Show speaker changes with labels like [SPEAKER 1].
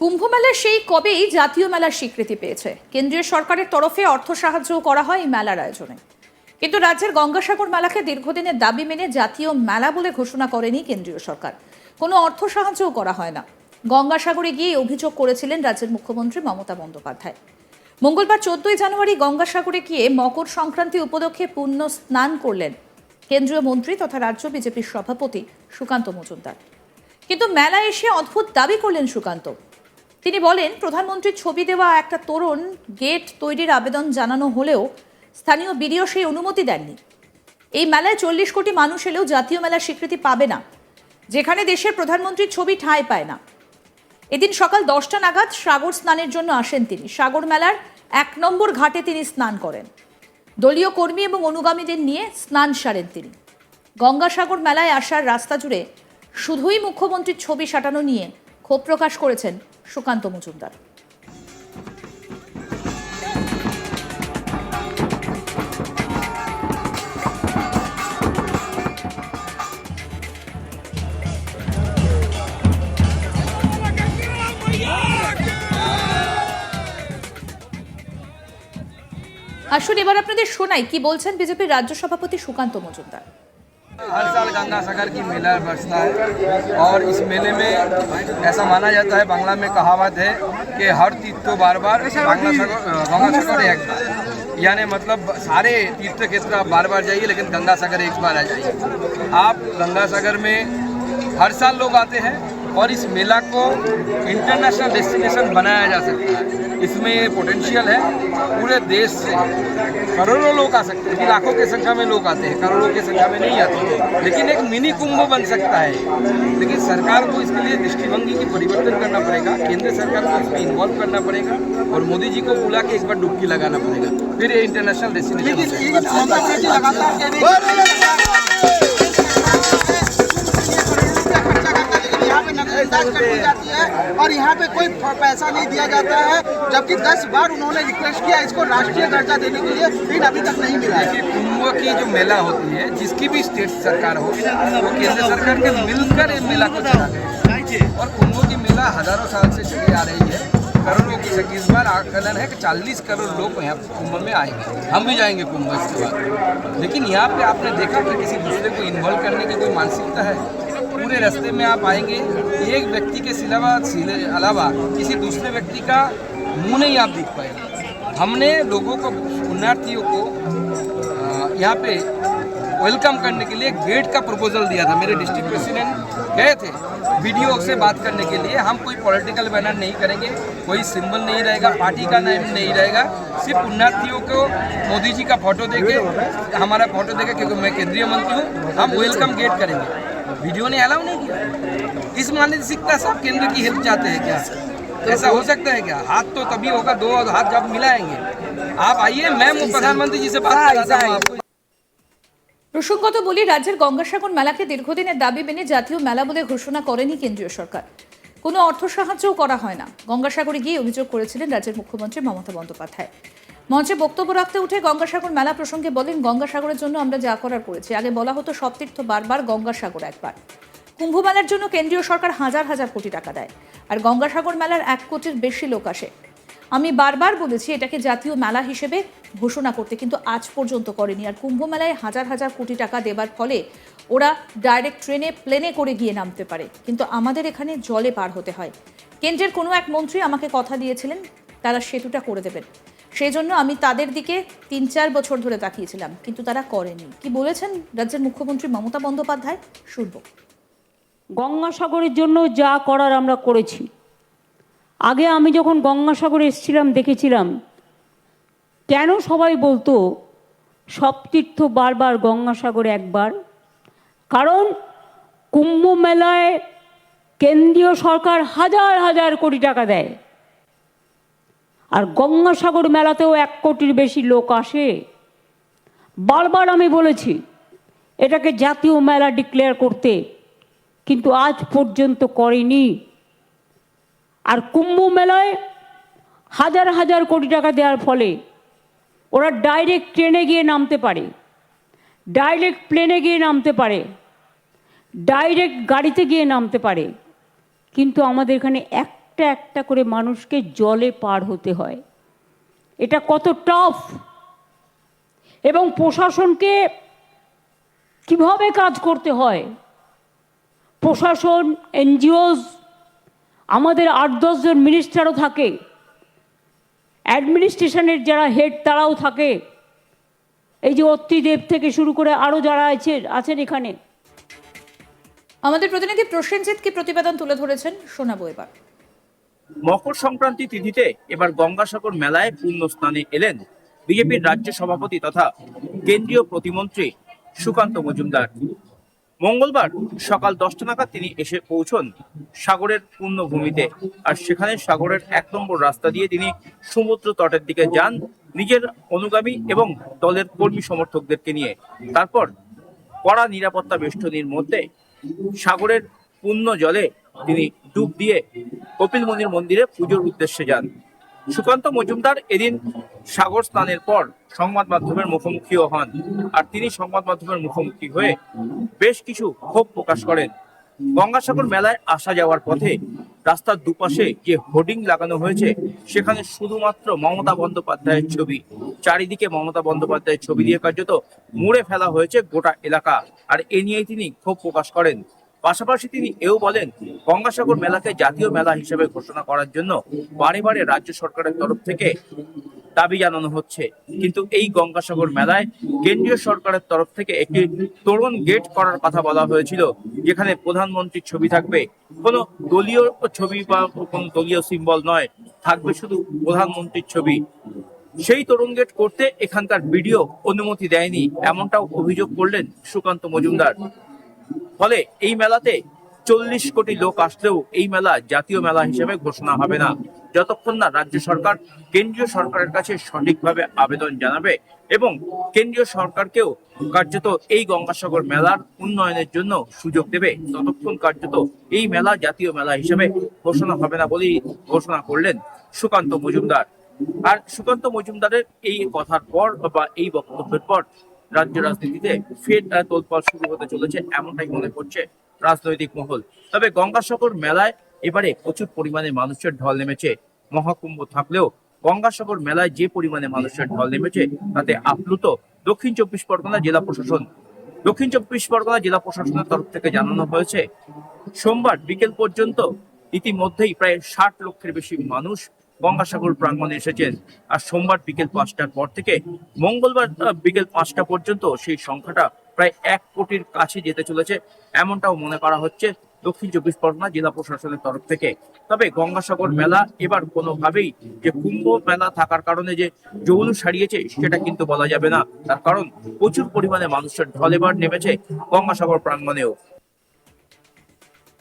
[SPEAKER 1] কুম্ভ মেলা সেই কবেই জাতীয় মেলার স্বীকৃতি পেয়েছে। কেন্দ্রীয় সরকারের তরফে অর্থ সাহায্য করা হয় এই মেলার আয়োজনে। কিন্তু রাজ্যের গঙ্গাসাগর মেলাকে দীর্ঘদিনের দাবি মেনে জাতীয় মেলা বলে ঘোষণা করেনি কেন্দ্রীয় সরকার। কোনো অর্থ সাহায্যও করা হয় না। গঙ্গাসাগরে গিয়ে অভিযোগ করেছিলেন রাজ্যের মুখ্যমন্ত্রী মমতা বন্দ্যোপাধ্যায়। মঙ্গলবার চোদ্দই জানুয়ারি গঙ্গাসাগরে গিয়ে মকর সংক্রান্তি উপলক্ষে পুণ্য স্নান করলেন কেন্দ্রীয় মন্ত্রী তথা রাজ্য বিজেপির সভাপতি সুকান্ত মজুমদার। কিন্তু মেলায় এসে অদ্ভুত দাবি করলেন সুকান্ত। তিনি বলেন, প্রধানমন্ত্রীর ছবি দেওয়া একটা তরুণ গেট তৈরির আবেদন জানানো হলেও স্থানীয় বিডিও সেই অনুমতি দেননি। এই মেলায় চল্লিশ কোটি মানুষ এলেও জাতীয় মেলার স্বীকৃতি পাবে না, যেখানে দেশের প্রধানমন্ত্রীর ছবি ঠাঁই পায় না। এদিন সকাল দশটা নাগাদ সাগর স্নানের জন্য আসেন তিনি। সাগর মেলার এক নম্বর ঘাটে তিনি স্নান করেন। দলীয় কর্মী এবং অনুগামীদের নিয়ে স্নান সারেন তিনি। গঙ্গাসাগর মেলায় আসার রাস্তা জুড়ে শুধুই মুখ্যমন্ত্রীর ছবি সাটানো নিয়ে ক্ষোভ প্রকাশ করেছেন সুকান্ত মজুমদার। আসুন, এবার আপনাদের শোনাই কি বলছেন বিজেপির রাজ্য সভাপতি সুকান্ত মজুমদার।
[SPEAKER 2] हर साल गंगा सागर की मेला बरसता है और इस मेले में ऐसा माना जाता है बांग्ला में कहावत है कि हर तीर्थ को बार बार बांग्ला सागर गंगा सागर एक बार। यानी मतलब सारे तीर्थ क्षेत्र आप बार बार जाइए लेकिन गंगा सागर एक बार आ जाइए। आप गंगा सागर में हर साल लोग आते हैं और इस मेला को इंटरनेशनल डेस्टिनेशन बनाया जा सकता है। इसमें पोटेंशियल है। पूरे देश से करोड़ों लोग आ सकते हैं लाखों की संख्या में लोग आते हैं करोड़ों की संख्या में नहीं आते लेकिन एक मिनी कुंभ बन सकता है। लेकिन सरकार को इसके लिए दृष्टिभंगी की परिवर्तन करना पड़ेगा केंद्र सरकार को इसमें इन्वॉल्व करना पड़ेगा और मोदी जी को बुला के एक बार डुबकी लगाना पड़ेगा। फिर ये इंटरनेशनल डेस्टिनेशन
[SPEAKER 3] नजरअंदाज कर दी जाती है और यहाँ पे कोई पैसा नहीं दिया जाता है, जबकि दस बार उन्होंने रिक्वेस्ट किया इसको राष्ट्रीय दर्जा देने के लिए लेकिन अभी तक नहीं मिला है।
[SPEAKER 2] कुंभ की जो मेला होती है, जिसकी भी स्टेट सरकार हो वो केंद्र सरकार के मिलकर इस मेला को चलाते हैं। और कुंभ की मेला हज़ारों साल से चली आ रही है। करोड़ों की इस बार आकलन है कि 40 करोड़ लोग यहाँ कुंभ में आएँगे। हम भी जाएँगे कुंभ इसके बाद। लेकिन यहाँ पे आपने देखा कि किसी दूसरे को इन्वॉल्व करने की कोई मानसिकता है? पूरे रास्ते में आप आएँगे, एक व्यक्ति के सिलावा सिले- अलावा किसी दूसरे व्यक्ति का मुँह नहीं आप देख पाएँगे। हमने लोगों को, पुण्यार्थियों को यहाँ पे वेलकम करने के लिए गेट का प्रपोजल दिया था। मेरे डिस्ट्रिक्ट प्रेसिडेंट गए थे वीडियो से बात करने के लिए। हम कोई पॉलिटिकल बैनर नहीं करेंगे, कोई सिंबल नहीं रहेगा पार्टी का नाम नहीं रहेगा। सिर्फ़ पुण्यार्थियों को मोदी जी का फ़ोटो देके, हमारा फ़ोटो देके, क्योंकि मैं केंद्रीय मंत्री हूँ, हम वेलकम गेट करेंगे। वीडियो ने अलाउ नहीं किया इस मानसिकता से आप केंद्र की हेल्प चाहते हैं क्या ऐसा हो सकता है क्या हाथ तो तभी होगा दो हाथ जब मिलाएंगे आप आइए मैं प्रधानमंत्री जी से बात कराता हूँ आपको
[SPEAKER 1] প্রসঙ্গত বলি রাজ্যের গঙ্গাসাগর মেলাকে দীর্ঘদিনের দাবি মেনে জাতীয় মেলা বলে ঘোষণা করেনি কেন্দ্রীয় সরকার কোনো অর্থ সাহায্যও করা হয় না গঙ্গাসাগরে গিয়ে অভিযোগ করেছিলেন রাজ্যের মুখ্যমন্ত্রী মমতা বন্দ্যোপাধ্যায় মঞ্চে বক্তব্য রাখতে উঠে গঙ্গাসাগর মেলা প্রসঙ্গে বলেন, গঙ্গাসাগরের জন্য আমরা যা করার করেছি। আগে বলা হতো সব তীর্থ বারবার গঙ্গাসাগর একবার। কুম্ভ মেলার জন্য কেন্দ্রীয় সরকার হাজার হাজার কোটি টাকা দেয়, আর গঙ্গাসাগর মেলার এক কোটির বেশি লোক আসে। আমি বারবার বলেছি, এটাকে জাতীয় মেলা হিসেবে ঘোষণা করতে, কিন্তু আজ পর্যন্ত করেনি। আর কুম্ভ মেলায় হাজার হাজার কোটি টাকা দেবার ফলে ওরা ডাইরেক্ট ট্রেনে, প্লেনে করে গিয়ে নামতে পারে। কিন্তু আমাদের এখানে জলে পার হতে হয়। কেন্দ্রের কোনো এক মন্ত্রী আমাকে কথা দিয়েছিলেন, তারা সেতুটা করে দেবেন। সেই জন্য আমি তাদের দিকে তিন চার বছর ধরে তাকিয়েছিলাম, কিন্তু তারা করেনি। কি বলেছেন রাজ্যের মুখ্যমন্ত্রী মমতা বন্দ্যোপাধ্যায়? শুনব।
[SPEAKER 4] গঙ্গাসাগরের জন্য যা করার আমরা করেছি। আগে আমি যখন গঙ্গাসাগরে এসেছিলাম, দেখেছিলাম, কেন সবাই বলতো সব তীর্থ বারবার গঙ্গাসাগরে একবার? কারণ কুম্ভ মেলায় কেন্দ্রীয় সরকার হাজার হাজার কোটি টাকা দেয়। আর গঙ্গাসাগর মেলাতেও এক কোটির বেশি লোক আসে। বারবার আমি বলেছি, এটাকে জাতীয় মেলা ডিক্লেয়ার করতে, কিন্তু আজ পর্যন্ত করেনি। আর কুম্ভ মেলায় হাজার হাজার কোটি টাকা দেওয়ার ফলে ওরা ডাইরেক্ট ট্রেনে গিয়ে নামতে পারে ডাইরেক্ট প্লেনে গিয়ে নামতে পারে ডাইরেক্ট গাড়িতে গিয়ে নামতে পারে। কিন্তু আমাদের এখানে এক একটা একটা করে মানুষকে জলে পার হতে হয়। এটা কত টাফ এবং প্রশাসনকে কীভাবে কাজ করতে হয়? প্রশাসন, এনজিওস, আমাদের আট দশজন মিনিস্টারও থাকে। অ্যাডমিনিস্ট্রেশনের যারা হেড তারাও থাকে। এই যে অত্রিদেব থেকে শুরু করে আরও যারা আছে, আছেন এখানে।
[SPEAKER 1] আমাদের প্রতিনিধি প্রসেনজিৎ কি প্রতিবেদন তুলে ধরেছেন, শোনাবো এবার।
[SPEAKER 5] মকর সংক্রান্তি তিথিতে এবার গঙ্গাসাগর মেলায় পূর্ণ স্নানে এলেন বিজেপির রাজ্য সভাপতি তথা কেন্দ্রীয় প্রতিমন্ত্রী সুকান্ত মজুমদার। মঙ্গলবার সকাল দশটা নাগাদ তিনি এসে পৌঁছন সাগরের পূর্ণভূমিতে আর সেখানে সাগরের এক নম্বর রাস্তা দিয়ে তিনি সমুদ্র তটের দিকে যান নিজের অনুগামী এবং দলের কর্মী সমর্থকদেরকে নিয়ে। তারপর কড়া নিরাপত্তা বেষ্টনীর মধ্যে সাগরের পূর্ণ জলে তিনি ডুব দিয়ে কপিলমুনির মন্দিরে পুজোর উদ্দেশ্যে যান। সুকান্ত মজুমদার এদিন সাগর স্নানের পর সংবাদ মাধ্যমের মুখোমুখিও হন আর তিনি সংবাদ মাধ্যমের মুখোমুখি হয়ে বেশ কিছু ক্ষোভ প্রকাশ করেন। গঙ্গাসাগর মেলায় আসা যাওয়ার পথে রাস্তার দুপাশে যে হোর্ডিং লাগানো হয়েছে, সেখানে শুধুমাত্র মমতা বন্দ্যোপাধ্যায়ের ছবি। চারিদিকে মমতা বন্দ্যোপাধ্যায়ের ছবি দিয়ে কার্যত মুড়ে ফেলা হয়েছে গোটা এলাকা। আর এ নিয়েই তিনি ক্ষোভ প্রকাশ করেন। পাশাপাশি তিনি এও বলেন, গঙ্গাসাগর মেলাকে জাতীয় মেলা হিসেবে ঘোষণা করার জন্য বারে বারে রাজ্য সরকারের তরফ থেকে দাবি জানানো হচ্ছে। কিন্তু এই গঙ্গাসাগর মেলায় কেন্দ্রীয় সরকারের তরফ থেকে একটি তোরণ গেট করার কথা বলা হয়েছিল, যেখানে প্রধানমন্ত্রীর ছবি থাকবে। কোনো দলীয় ছবি বা কোনো দলীয় সিম্বল নয়, থাকবে শুধু প্রধানমন্ত্রীর ছবি। সেই তরুণ গেট করতে এখানকার বিডিও অনুমতি দেয়নি, এমনটাও অভিযোগ করলেন সুকান্ত মজুমদার। ফলে এই মেলাতে চল্লিশ কোটি লোক আসলেও এই মেলা জাতীয় মেলা হিসেবে ঘোষণা হবে না। যতক্ষণ না রাজ্য সরকার কেন্দ্রীয় সরকারের কাছে সঠিকভাবে আবেদন জানাবে এবং কেন্দ্রীয় সরকারকেও কার্যত এই গঙ্গাসাগর মেলার উন্নয়নের জন্য সুযোগ দেবে, ততক্ষণ কার্যত এই মেলা জাতীয় মেলা হিসেবে ঘোষণা হবে না বলেই ঘোষণা করলেন সুকান্ত মজুমদার। আর সুকান্ত মজুমদারের এই কথার পর বা এই বক্তব্যের পর রাজ্য রাজনীতিতে ফের আহ, তোলপাড় শুরু হতে চলেছে এমনটাই মনে করছে রাজনৈতিক মহল। তবে গঙ্গাসাগর মেলায় এবারে প্রচুর পরিমাণে মানুষের ঢল নেমেছে। মহাকুম্ভ থাকলেও গঙ্গাসাগর মেলায় যে পরিমাণে মানুষের ঢল নেমেছে তাতে আপ্লুত দক্ষিণ চব্বিশ পরগনা জেলা প্রশাসন। দক্ষিণ চব্বিশ পরগনা জেলা প্রশাসনের তরফ থেকে জানানো হয়েছে সোমবার বিকেল পর্যন্ত ইতিমধ্যেই প্রায় ষাট লক্ষের বেশি মানুষ গঙ্গাসাগর প্রাঙ্গণে এসেছেন। আর সোমবার বিকেল পাঁচটার পর থেকে মঙ্গলবার বিকেল পাঁচটা পর্যন্ত সেই সংখ্যাটা প্রায় এক কোটির কাছে যেতে চলেছে। এমনটাও মনে করা হচ্ছে দক্ষিণ চব্বিশ পরগনা জেলা প্রশাসনের তরফ থেকে। তবে গঙ্গাসাগর মেলা এবার কোনোভাবেই যে কুম্ভ মেলা থাকার কারণে যে যৌন সারিয়েছে, সেটা কিন্তু বলা যাবে না। তার কারণ প্রচুর পরিমাণে মানুষের ঢল এবার নেমেছে গঙ্গাসাগর প্রাঙ্গণেও।